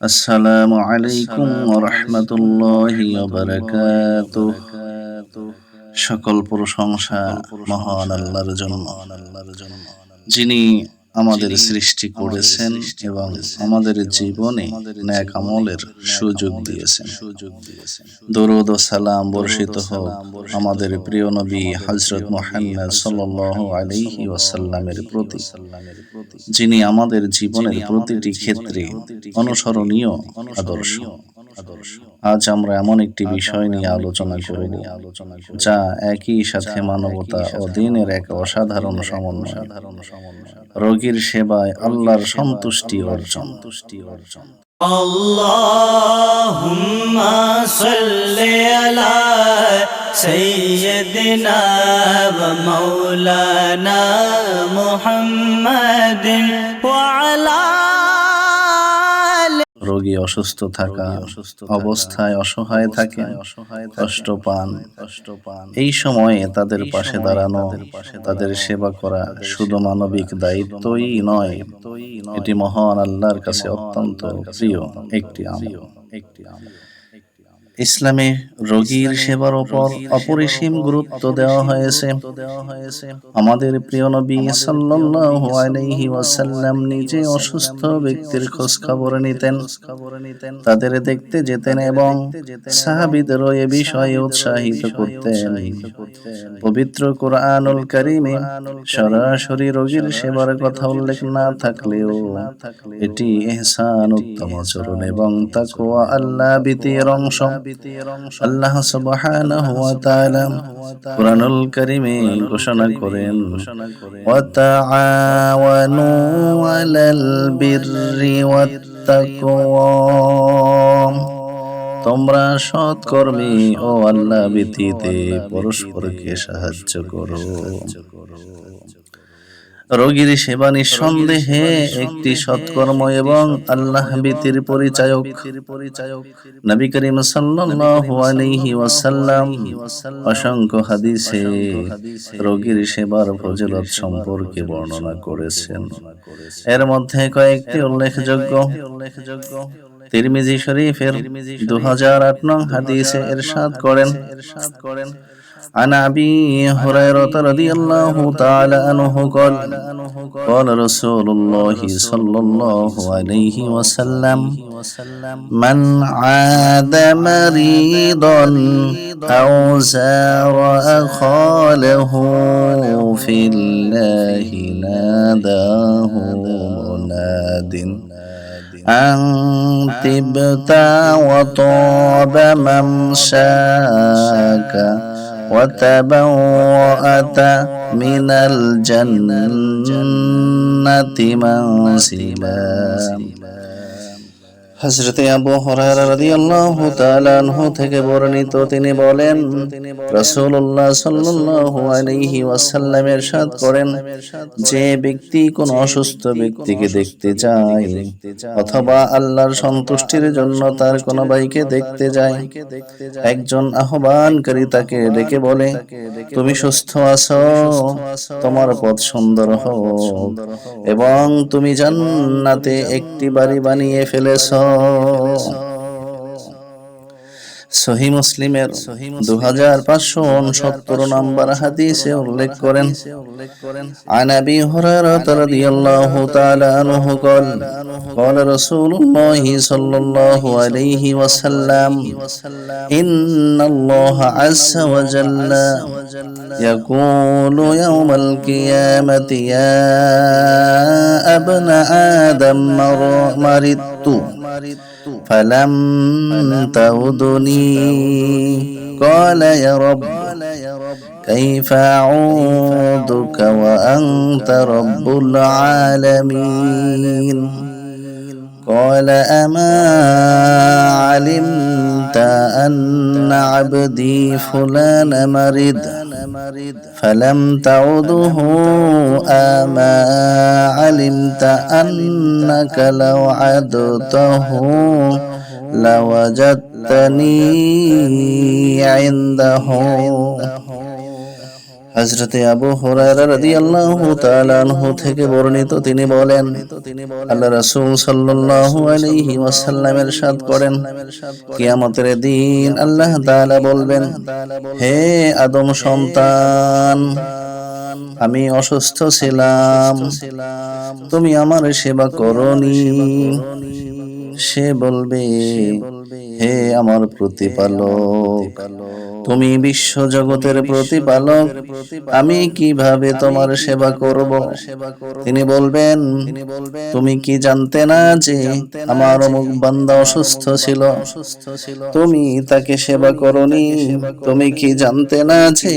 আসসালামু আলাইকুম রহমতুল্লাহি সকল প্রশংসা মহান আল্লাহর জন্য। যিনি আমাদের সৃষ্টি করেছেন এবং আমাদের জীবনে ন্যাক আমলের সুযোগ দিয়েছেন। দরুদ ও সালাম বর্ষিত হোক আমাদের প্রিয় নবী হজরত মোহাম্মদ সাল্লাল্লাহু আলাইহি ওয়াসাল্লামের প্রতি যিনি আমাদের জীবনের প্রতিটি ক্ষেত্রে অনুসরণীয় আদর্শ। আজ আমরা এমন একটি বিষয় নিয়ে আলোচনা করব যা একই সাথে মানবতা ও দিনের এক অসাধারণ সমন্বয়। রোগীর সেবায় আল্লাহর সন্তুষ্টি অর্জন। আল্লাহুম্মা সাল্লি আলা সাইয়্যিদিনা ওয়া মাওলানা রোগী অসুস্থ থাকা অসুস্থ অবস্থায় অসহায় থাকে কষ্ট পান। কষ্ট পান। এই সময়ে তাদের পাশে দাঁড়ানো তাদের সেবা করা শুধু মানবিক দায়িত্বই নয় এটি মহান আল্লাহর কাছে অত্যন্ত প্রিয় একটি আমল। একটি আমল। ইসলামে রোগীর সেবার ওপর অপরিসীম গুরুত্ব দেওয়া হয়েছে। আমাদের প্রিয় নবী সাল্লাল্লাহু আলাইহি ওয়াসাল্লাম নিজে অসুস্থ ব্যক্তির খোঁজ খবর নিতেন। তাদের দেখতে যেতেন এবং সাহাবীদেরও এ বিষয়ে উৎসাহিত করতেন। পবিত্র কোরআনুল কারিমে সরাসরি রোগীর সেবার কথা উল্লেখ না থাকলেও এটি এহসান উত্তম আচরণ এবং তাকওয়া আল্লাহ ভীতির অংশ। আল্লাহ সুবহানাহু ওয়া তাআলা কুরআনুল কারীমে ঘোষণা করেন, ওয়া তাআওয়ানু আলাল বিররি ওয়াত তাকওয়া তোমরা সৎকর্মী ও আল্লাহ ভীতিতে পরস্পরকে সাহায্য করো। রোগীর সেবা নিঃসন্দেহে একটি সৎকর্ম এবং আল্লাহ ভীতির পরিচায়ক। নবী করিম সাল্লাল্লাহু আলাইহি ওয়াসাল্লাম অসংখ্য হাদিসে রোগীর সেবার ফজিলত সম্পর্কে বর্ণনা করেছেন। এর মধ্যে কয়েকটি উল্লেখযোগ্য। উল্লেখযোগ্য। তিরমিজি শরীফের দু হাজার আট নং হাদিসে এরশাদ করেন। এরশাদ করেন। عن أبي هريرة رضي الله تعالى عنه قال قال رسول الله صلى الله عليه وسلم من عاد مريضا أو زار أخاله في الله ناداه مناد أن تبت وطاب ممشاك وتبوأت من الجنة منزلا হযরতে আবু হুরায়রা রাদিয়াল্লাহু তাআলা আনহু থেকে বর্ণিত তিনি বলেন রাসূলুল্লাহ সাল্লাল্লাহু আলাইহি ওয়াসাল্লাম ارشاد করেন যে ব্যক্তি কোন অসুস্থ ব্যক্তিকে দেখতে যায় অথবা আল্লাহর সন্তুষ্টির জন্য তার কোন ভাইকে দেখতে যায় একজন আহ্বানকারী তাকে ডেকে বলে তুমি সুস্থ আছো তোমার পথ সুন্দর হোক এবং তুমি জান্নাতে একটি বাড়ি বানিয়ে ফেলেছো সহি মুসলিমের দু হাজার পাঁচশো উনসত্তর নম্বর হাদিসে উল্লেখ করেন عن ابي هريره رضي الله تعالى عنه قال قال رسول الله صلى الله عليه وسلم ان الله عز وجل يقول يوم القيامه يا ابن ادم مرضت فلم تعدني قال يا رب كيف أعوذك وأنت رب العالمين؟ قال أما علمت أن عبدي فلان مرض فلم تعده أما علمت أنك لو عدته لوجدتني عنده হযরতে আবু হুরায়রা রাদিয়াল্লাহু তাআলা আনহু থেকে বর্ণিত, তিনি বলেন, আল্লাহ রাসূল সাল্লাল্লাহু আলাইহি ওয়াসাল্লাম ইরশাদ করেন, কিয়ামতের দিন আল্লাহ তাআলা বলবেন, হে আদম সন্তান, আমি অসুস্থ ছিলাম, তুমি আমার সেবা করনি সে বলবে হে আমার প্রতিপালক তুমি বিশ্ব জগতের প্রতিপালক আমি কীভাবে তোমার সেবা করব? তিনি বলবেন তুমি কি জানতে না যে আমার অমুক বান্দা অসুস্থ ছিল? তুমি তাকে সেবা করনি? তুমি কি জানতে না যে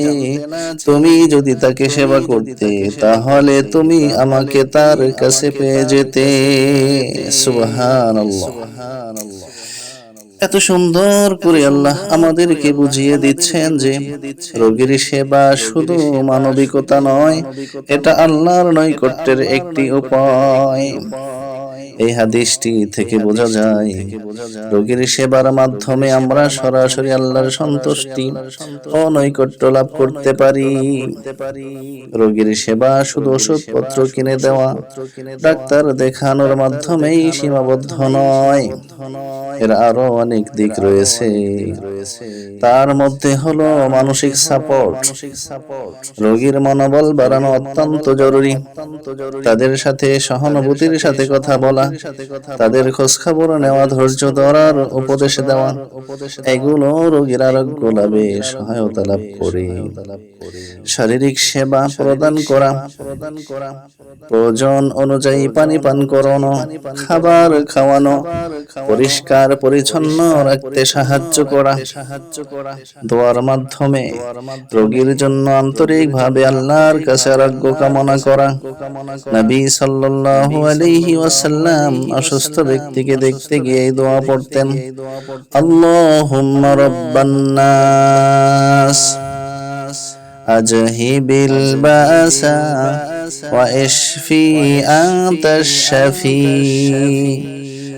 তুমি যদি তাকে সেবা করতে তাহলে তুমি আমাকে তার কাছে পেয়ে যেতে। সুবহানাল্লাহ। এত সুন্দর করে আল্লাহ আমাদেরকে বুঝিয়ে দিচ্ছেন যে রোগীর সেবা শুধু মানবিকতা নয় এটা আল্লাহর নৈকট্যের একটি উপায়। এই হাদিসটি থেকে বোঝা যায় রোগীর সেবার মাধ্যমে আমরা সরাসরি আল্লাহর সন্তুষ্টি ও নৈকট্য লাভ করতে পারি। রোগীর সেবা শুধু ওষুধপত্র কিনে দেওয়া ডাক্তার দেখানোর মাধ্যমেই সীমাবদ্ধ নয়। এর আরও অনেক দিক রয়েছে। তার মধ্যে হলো মানসিক সাপোর্ট। রোগীর মনোবল বাড়ানো অত্যন্ত জরুরি। তাদের সাথে সহানুভূতির সাথে কথা বলা তাদের খোঁজ খবর নেওয়া, ধৈর্য ধরার উপদেশ দেওয়া, এগুলো রোগীর আরোগ্য লাভে সহায়তা লাভ করে। শারীরিক সেবা প্রদান করা, প্রয়োজন অনুযায়ী পানি পান করানো, খাবার খাওয়ানো, পরিষ্কার পরিচ্ছন্ন রাখতে সাহায্য করা সাহায্য করা, দোয়ার মাধ্যমে রোগীর জন্য আন্তরিকভাবে আল্লাহর কাছে আরোগ্য কামনা করা। নবী সাল্লাল্লাহু আলাইহি ওয়াসাল্লাম অসুস্থ ব্যক্তিকে দেখতে গিয়ে এই দোয়া পড়তেন আল্লাহুম্মা রাব্বান নাস أذهب البأس واشفي أنت الشفي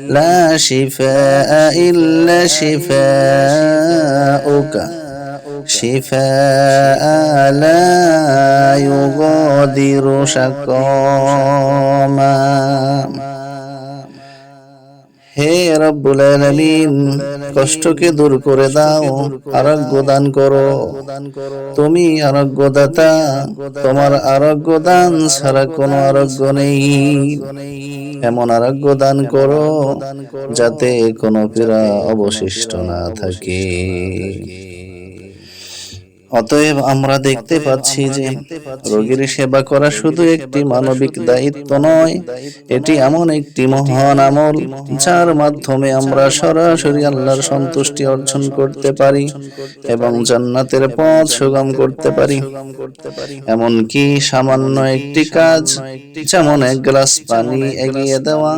لا شفاء إلا شفاؤك شفاء لا يغادر سقاما হে রব্বুল আলামিন, কষ্টকে দূর করে দাও, আরোগ্য দান করো। তুমি আরোগ্য দাতা তোমার আরোগ্য দান ছাড়া কোনো আরোগ্য নেই। এমন আরোগ্য দান করো যাতে কোনো পীড়া অবশিষ্ট না থাকে। অতএব আমরা দেখতে পাচ্ছি যে রোগীর সেবা করা শুধু একটি মানবিক দায়িত্ব নয় এটি এমন একটি মহান আমল যার মাধ্যমে আমরা সরাসরি আল্লাহর সন্তুষ্টি অর্জন করতে পারি এবং জান্নাতের পথ সুগম করতে পারি। এমনকি সামান্য একটি কাজ যেমন এক গ্লাস পানি এগিয়ে দেওয়া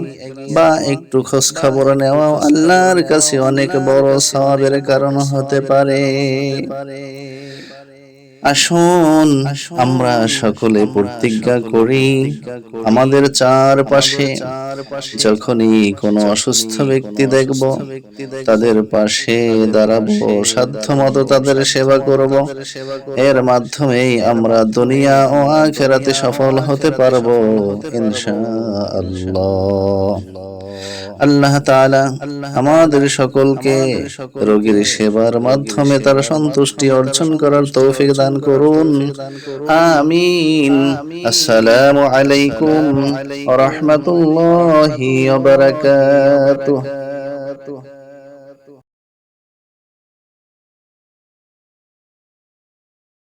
বা একটু খোঁজ খবর নেওয়া আল্লাহর কাছে অনেক বড় সওয়াবের কারণ হতে পারে। আসুন আমরা সকলে প্রতিজ্ঞা করি। আমাদের চারপাশে যখনই কোনো অসুস্থ ব্যক্তি দেখব তাদের পাশে দাঁড়াবো। সাধ্য মতো তাদের সেবা করব। এর মাধ্যমেই আমরা দুনিয়া ও আখেরাতে সফল হতে পারব ইনশা আল্লাহ আল্লাহ তাআলা আমাদের সকলকে রোগীর সেবার মাধ্যমে তার সন্তুষ্টি অর্জন করার তৌফিক দান করুন। আমিন। আসসালামু আলাইকুম। ওয়া রাহমাতুল্লাহি ওয়া বারাকাতুহু।